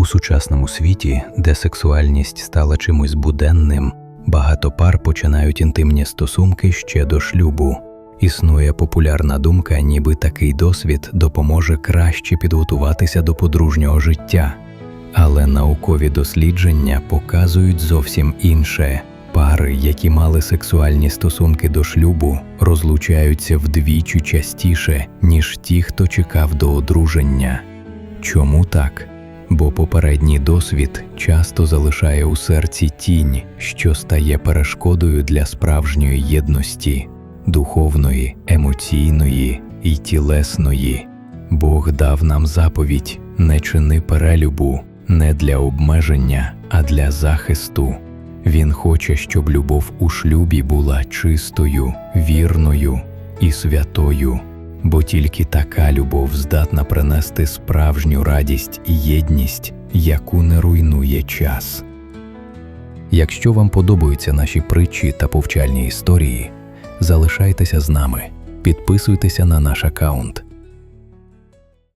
У сучасному світі, де сексуальність стала чимось буденним, багато пар починають інтимні стосунки ще до шлюбу. Існує популярна думка, ніби такий досвід допоможе краще підготуватися до подружнього життя. Але наукові дослідження показують зовсім інше. Пари, які мали сексуальні стосунки до шлюбу, розлучаються вдвічі частіше, ніж ті, хто чекав до одруження. Чому так? Бо попередній досвід часто залишає у серці тінь, що стає перешкодою для справжньої єдності, духовної, емоційної і тілесної. Бог дав нам заповідь не чини перелюбу не для обмеження, а для захисту. Він хоче, щоб любов у шлюбі була чистою, вірною і святою, бо тільки така любов здатна принести справжню радість і єдність, яку не руйнує час. Якщо вам подобаються наші притчі та повчальні історії, залишайтеся з нами, підписуйтеся на наш аккаунт